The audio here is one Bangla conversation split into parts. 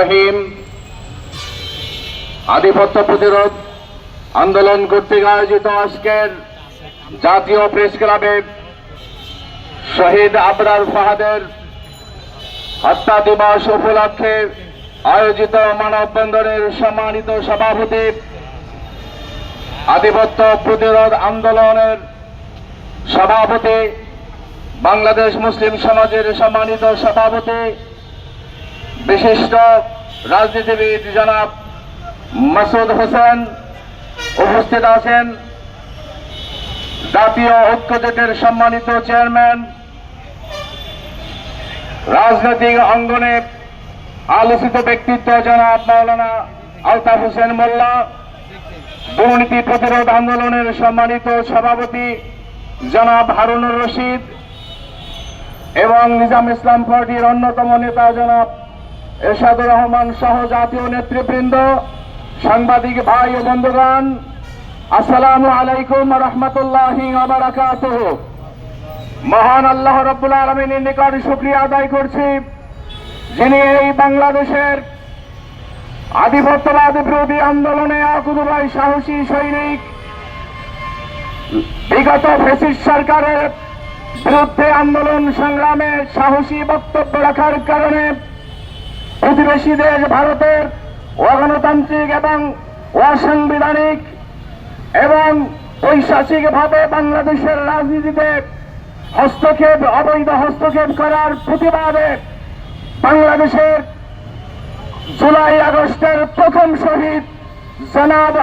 রহিম। আধিপত্য প্রতিরোধ আন্দোলন কর্তৃক আয়োজিত আজকের জাতীয় প্রেস ক্লাবে শহীদ আবরার ফাহাদের হত্যা দিবস উপলক্ষে আয়োজিত মানববন্ধনের সম্মানিত সভাপতি। আধিপত্য প্রতিরোধ আন্দোলনের সভাপতি, বাংলাদেশ মুসলিম সমাজের সম্মানিত সভাপতি বিশিষ্ট রাজনীতিবিদ জনাব মাসুদ হোসেন উপস্থিত আছেন। জাতীয় ঐক্যজোটের সম্মানিত চেয়ারম্যান, রাজনৈতিক অঙ্গনে আলোচিত ব্যক্তিত্ব জনাব মাওলানা আলতাফ হোসেন মোল্লা, দুর্নীতি প্রতিরোধ আন্দোলনের সম্মানিত সভাপতি জনাব হারুনুর রশিদ এবং নিজাম ইসলাম পার্টির অন্যতম নেতা জনাব এরশাদুর রহমান সহ জাতীয় নেতৃবৃন্দ, সাংবাদিক ভাই ও বন্ধুগণ, আসসালামু আলাইকুম রহমতুল্লাহি মহান আল্লাহ রব্বুল আলমিনের নিকট শুক্রিয়া আদায় করছি, যিনি এই বাংলাদেশের আধিপত্যবাদ বিরোধী আন্দোলনে আকুদুবাই সাহসী সৈনিক, বিগত ফেসিস সরকারের বিরুদ্ধে আন্দোলন সংগ্রামে সাহসী বক্তব্য রাখার কারণে প্রতিবেশী দেশ ভারতের অগণতান্ত্রিক এবং অসাংবিধানিক এবং ঐশাসিকভাবে বাংলাদেশের রাজনীতিতে হস্তক্ষেপ, অবৈধ হস্তক্ষেপ করার প্রতিবাদে বাংলাদেশের জুলাই আগস্টের প্রথম শহীদ জনাব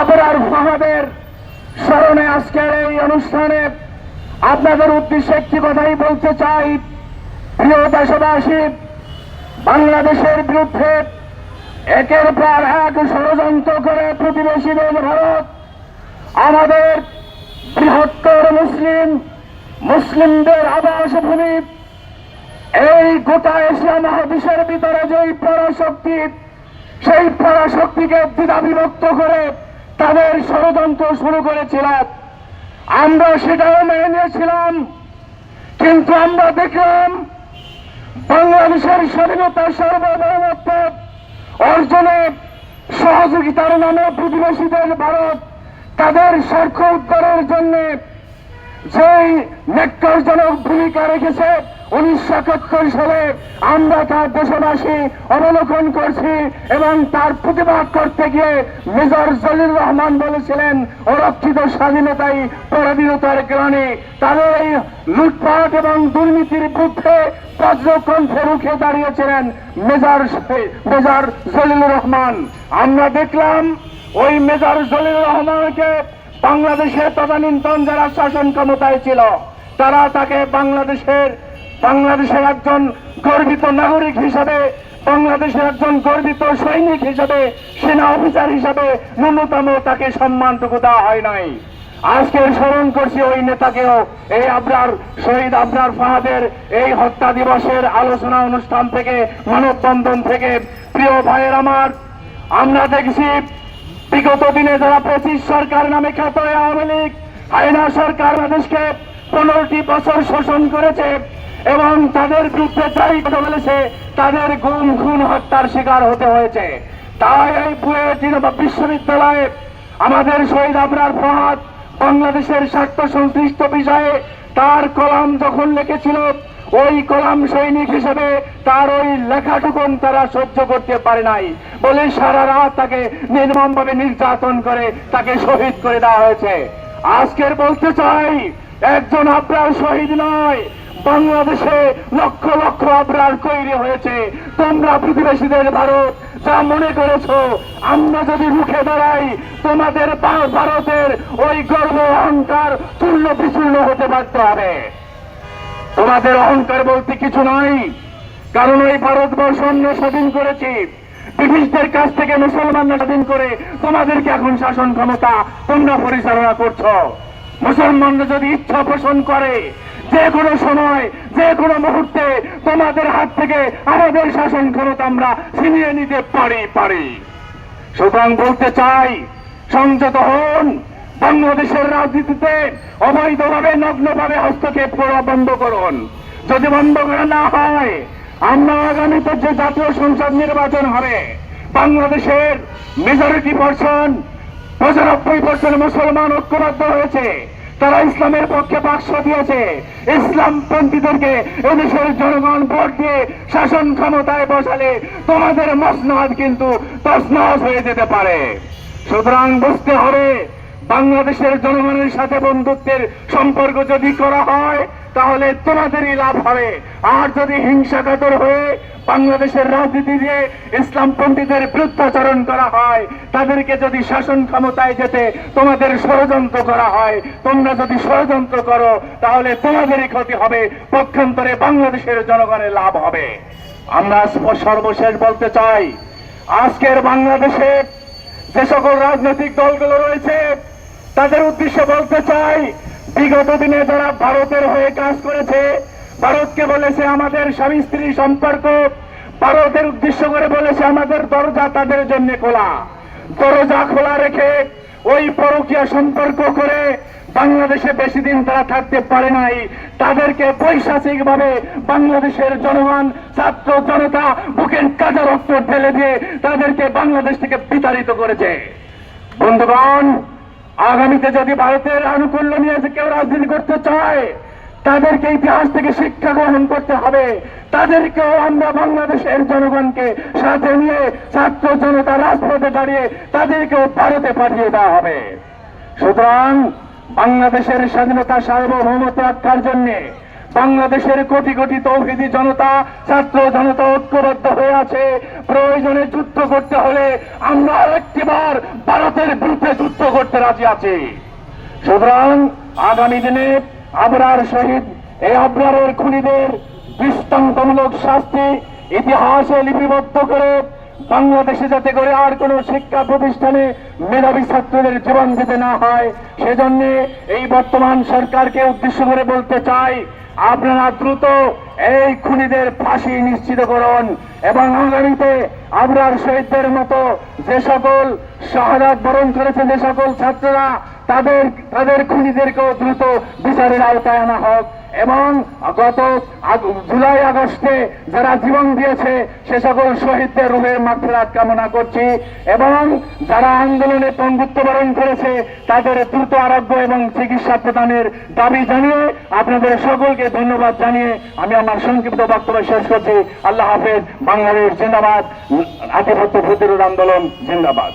আবরার ফাহাদের স্মরণে আজকের এই অনুষ্ঠানে আপনাদের উদ্দেশ্যে একটি কথাই বলতে চাই। প্রিয় দেশবাসী বাংলাদেশের বিরুদ্ধে একের পর এক ষড়যন্ত্র করে প্রতিবেশী দেশ ভারত, আমাদের বৃহত্তর মুসলিম, মুসলিমদের আবাসভূমি, এই গোটা এশিয়া মহাদেশের ভিতরে যেই পরাশক্তি, সেই পরাশক্তিকে বিভক্ত করে তাদের ষড়যন্ত্র শুরু করেছিল আমরা সেটাও মেনে নিয়েছিলাম, কিন্তু আমরা দেখলাম বাংলাদেশের স্বাধীনতা, সার্বভৌমত্ব অর্জনে সহযোগিতার নামে প্রতিবেশীদের ভারত তাদের স্বার্থ উদ্ধারের জন্য যেই নেকজনক ভূমিকা রেখেছে জলিল রহমান লুটপাট এবং দুর্নীতির বিরুদ্ধে রুখে দাঁড়িয়েছিলেন মেজর মেজর রহমান। আমরা দেখলাম ওই মেজর জলিলুর রহমানকে বাংলাদেশের তদানীন্তন যারা শাসন ক্ষমতায় ছিল, তারা তাকে বাংলাদেশের বাংলাদেশের একজন গর্বিত নাগরিক হিসাবে, বাংলাদেশের একজন গর্বিত সৈনিক হিসাবে, সেনা অফিসার হিসাবে ন্যূনতম তাকে সম্মানটুকু দেওয়া হয় নাই। আজকের স্মরণ করছি ওই নেতাকেও, এই আবরার, শহীদ আবরার ফাহাদের এই হত্যা দিবসের আলোচনা অনুষ্ঠান থেকে, মানববন্ধন থেকে। প্রিয় ভাইয়ের আমার, আমরা দেখছি বিগত দিনে যারা পঁচিশ সরকার নামে খ্যাত আওয়ামী লীগ, হায়না সরকার মানুষকে পনেরোটি বছর শোষণ করেছে এবং তাদের বিরুদ্ধে যাই কথা বলেছে, তাদের গুম, খুন, হত্যার শিকার হতে হয়েছে। তাই এই বিশ্ববিদ্যালয়ে আমাদের শহীদ আবরার ফহাদ বাংলাদেশের স্বার্থ সংশ্লিষ্ট বিষয়ে তার কলাম যখন লিখেছিল, ওই কলাম সৈনিক হিসেবে তার ওই লেখাটুকুন তারা সহ্য করতে পারে নাই বলে সারা রাত তাকে নির্মমভাবে নির্যাতন করে তাকে শহীদ করে দেওয়া হয়েছে। আজকের বলতে চাই, একজন আপনার শহীদ নয় বাংলাদেশে লক্ষ লক্ষ আবরার তৈরি হয়েছে। তোমরা প্রতিবেশীদের ভারত, যা মনে করেছ, আমরা যদি রুখে দাঁড়াই, তোমাদের ভারতের ওই গর্ব অহংকার চূর্ণ বিচূর্ণ হতে পারতে হবে। তোমাদের অহংকার বলতে কিছু নয় কারণ ওই ভারতবর্ষ অন্য স্বাধীন করেছি। ব্রিটিশদের কাছ থেকে মুসলমানরা স্বাধীন করে তোমাদেরকে এখন শাসন ক্ষমতা তোমরা পরিচালনা করছ। মুসলমানরা যদি ইচ্ছা পোষণ করে যে কোনো সময় যে কোনো মুহূর্তে তোমাদের হাত থেকে আমাদের শাসন ক্ষমতা আমরা ছিনিয়ে নিতে পারি পারি। সুতরাং বলতে চাই, সংযত হন। বাংলাদেশের রাজনীতিতে অবৈধভাবে, নগ্নভাবে হস্তক্ষেপ করা বন্ধ করুন। যদি বন্ধ করা না হয়, আমরা আগামীতে যে জাতীয় সংসদ নির্বাচন হবে, বাংলাদেশের মেজরিটি পার্সন পঁচানব্বই পার্সেন্ট মুসলমান ঐক্যবদ্ধ হয়েছে। তারা ইসলামের পক্ষে বাক্স দিয়েছে। ইসলাম পন্থীদেরকে এদেশের জনগণ ভোট দিয়ে শাসন ক্ষমতায় বসালে তোমাদের মসনাদ কিন্তু তসনস হয়ে যেতে পারে। সুতরাং বুঝতে হবে বাংলাদেশের জনগণের সাথে বন্ধুত্বের সম্পর্ক যদি করা হয়, তাহলে তোমাদেরই লাভ হবে। আর যদি হিংসাকাতর হয়ে বাংলাদেশের রাজনীতি দিয়ে ইসলামপন্থীদের বিরুদ্ধাচরণ করা হয়, তাদেরকে যদি শাসন ক্ষমতায় যেতে তোমাদের ষড়যন্ত্র করা হয়, তোমরা যদি ষড়যন্ত্র করো, তাহলে তোমাদেরই ক্ষতি হবে। পক্ষান্তরে বাংলাদেশের জনগণের লাভ হবে। আমরা সর্বশেষ বলতে চাই, আজকের বাংলাদেশে যে সকল রাজনৈতিক দলগুলো রয়েছে তাদের উদ্দেশ্যে বলতে চাই, বিগত দিনে যারা ভারতের হয়ে কাজ করেছে, ভারতকে বলেছে আমাদের স্বামী স্ত্রী সম্পর্ক, ভারতের উদ্দেশ্য করে বলেছে আমাদের দরজা তাদের জন্য খোলা। দরজা খোলা রেখে ওই পরকীয়া সম্পর্ক করে বাংলাদেশে বেশি দিন তারা থাকতে পারে নাই। তাদেরকে বৈশাচিক ভাবে বাংলাদেশের জনগণ, ছাত্র জনতা বুকের কাজা রক্ত ঢেলে দিয়ে তাদেরকে বাংলাদেশ থেকে বিতাড়িত করেছে। বন্ধুগণ আগামীতে যদি ভারতের আনুকূল্য নিয়ে কেউ রাজনীতি করতে চায়, তাদেরকে ইতিহাস থেকে শিক্ষা গ্রহণ করতে হবে। তাদেরকেও আমরা বাংলাদেশের জনগণকে সাথে নিয়ে ছাত্র জনতা রাজপথে দাঁড়িয়ে তাদেরকেও ভারতে পাঠিয়ে দেওয়া হবে। সুতরাং বাংলাদেশের স্বাধীনতা সার্বভৌমত্ব রক্ষার জন্য বাংলাদেশের কোটি কোটি তৌহিদি জনতা, ছাত্র জনতা ঐক্যবদ্ধ হয়ে আছে। প্রয়োজনে যুদ্ধ করতে হলে আমরা আরেকটিবার ভারতের বিরুদ্ধে যুদ্ধ করতে রাজি আছি। সুতরাং আগামী দিনে আবরার শহীদ, এই আবরারের খুনিদের দৃষ্টান্তমূলক শাস্তি ইতিহাসে লিপিবদ্ধ করে বাংলাদেশে যাতে করে আর কোন শিক্ষা প্রতিষ্ঠানে মেধাবী ছাত্রদের জীবন দিতে না হয়, সেজন্য এই বর্তমান সরকারকে উদ্দেশ্য করে বলতে চাই আপনারা দ্রুত এই খুনিদের ফাঁসি নিশ্চিত করুন এবং আগামীতে আপনার শহীদদের মতো যে সকল শাহাদ বরণ করেছে যে সকল ছাত্ররা, তাদের তাদের খুনিদেরকেও দ্রুত বিচারের আওতায় আনা হোক। এবং গত জুলাই আগস্টে যারা জীবন দিয়েছে, সে সকল শহীদদের রুহের মাত্রাত কামনা করছি এবং যারা আন্দোলনে পঙ্গুত্ব বরণ করেছে, তাদের দ্রুত আরোগ্য এবং চিকিৎসা প্রদানের দাবি জানিয়ে আপনাদের সকলকে ধন্যবাদ জানিয়ে আমি আমার সংক্ষিপ্ত বক্তব্য শেষ করছি। আল্লাহ হাফেজ, বাংলাদেশ জিন্দাবাদ আধিপত্য প্রতিরোধ আন্দোলন জিন্দাবাদ।